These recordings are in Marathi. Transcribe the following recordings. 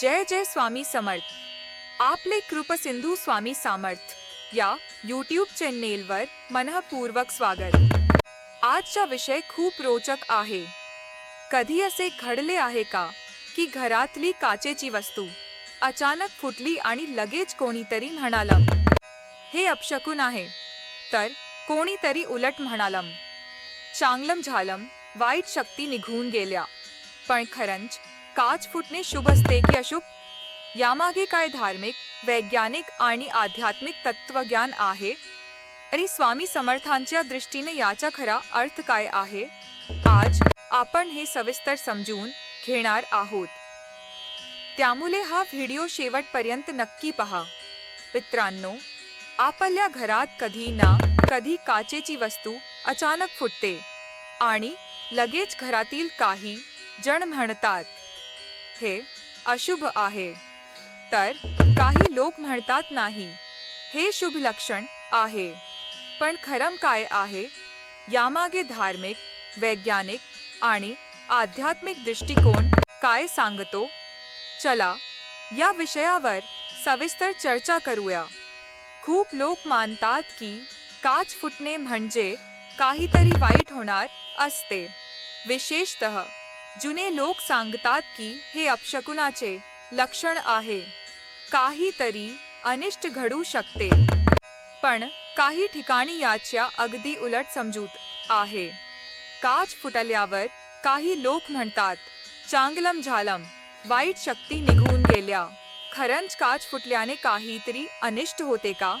जय जय स्वामी समर्थ. आपले कृपसिंधू स्वामी सामर्थ या यूट्यूब चॅनेलवर मनःपूर्वक स्वागत. आजचा विषय खूप रोचक आहे. कधी असे घडले आहे का की घरातली काचेची वस्तू अचानक फुटली आणि लगेच कोणीतरी म्हणालं हे अपशकून आहे. तर कोणीतरी उलट म्हणालं चांगलं झालं वाईट शक्ती निघून गेल्या. पण खरंच काच फुटणे शुभ असते की अशुभ? यामागे काय धार्मिक वैज्ञानिक आणि आध्यात्मिक तत्वज्ञान आहे? आणि स्वामी समर्थांच्या दृष्टीने याचा खरा अर्थ काय आहे? आज आपण हे सविस्तर समजून घेणार आहोत. त्यामुळे हा व्हिडिओ शेवटपर्यंत नक्की पहा. मित्रांनो आपल्या घरात कधी ना कधी काचेची वस्तू अचानक फुटते आणि लगेच घरातील काही जण म्हणतात हे अशुभ आहे. तर काही लोक म्हणतात नाही हे शुभ लक्षण आहे. पण खरं काय आहे? यामागे धार्मिक वैज्ञानिक आणि आध्यात्मिक दृष्टिकोन काय सांगतो? चला या विषयावर सविस्तर चर्चा करूया. खूप लोक मानतात की काच फुटणे म्हणजे काहीतरी वाईट होणार असते. विशेषतः जुने लोक सांगतात की हे अपशकुनाचे लक्षण आहे. काहीतरी अनिष्ट घडू शकते. पण काही ठिकाणी याच्या अगदी उलट समजूत आहे. काच फुटल्यावर काही लोक म्हणतात चांगलम झालम वाईट शक्ती निघून गेल्या. खरंच काच फुटल्याने काहीतरी अनिष्ट होते का?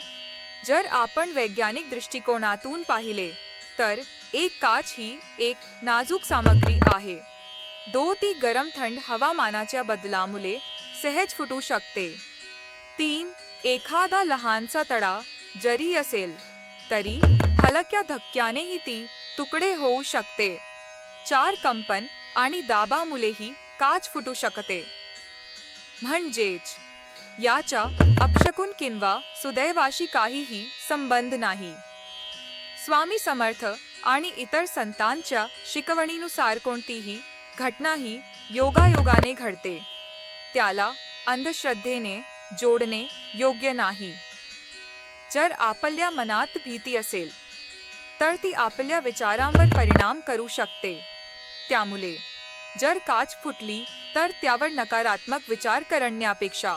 जर आपण वैज्ञानिक दृष्टिकोनातून पाहिले तर एक काच ही एक नाजूक सामग्री आहे. दो ती गरम थंड हवामानाच्या बदलामुळे सहज फुटू शकते. तीन एखादा लहानसा तडा जरी असेल तरी हलक्या धक्क्यानेही ती तुकडे होऊ शकते. चार कंपन आणि दाबामुळेही काच फुटू शकते. म्हणजेच याच्या अपशकुन किंवा सुदैवाशी काहीही संबंध नाही. स्वामी समर्थ आणि इतर संतांच्या शिकवणीनुसार कोणतीही घटनाही योगायोगाने घडते. त्याला अंधश्रद्धेने जोडणे योग्य नाही. जर आपल्या मनात भीती असेल तर ती आपल्या विचारांवर परिणाम करू शकते. त्यामुळे जर काच फुटली तर त्यावर नकारात्मक विचार करण्यापेक्षा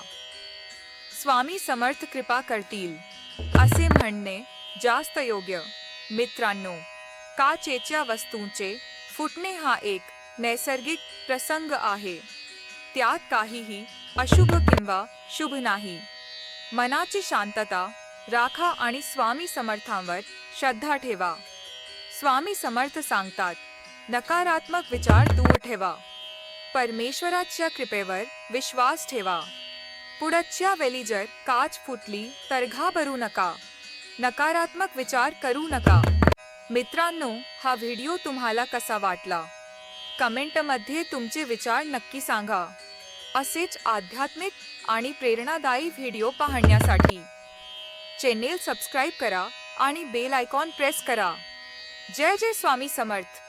स्वामी समर्थ कृपा करतील असे म्हणणे जास्त योग्य. मित्रांनो काचेच्या वस्तूंचे फुटणे हा एक नैसर्गिक प्रसंग आहे. त्यात काहीही अशुभ किंवा शुभ नाही. मनाची शांतता राखा आणि स्वामी समर्थांवर श्रद्धा ठेवा. स्वामी समर्थ सांगतात नकारात्मक विचार दूर ठेवा. परमेश्वराच्या कृपेवर विश्वास ठेवा. पुढच्या वेळी जर काच फुटली तर घाबरू नका. नकारात्मक विचार करू नका. मित्रांनो हा व्हिडिओ तुम्हाला कसा वाटला? कमेंटमध्ये तुमचे विचार नक्की सांगा. असेच आध्यात्मिक आणि प्रेरणादायी व्हिडिओ पाहण्यासाठी चॅनेल सबस्क्राईब करा आणि बेल आयकॉन प्रेस करा. जय जय स्वामी समर्थ.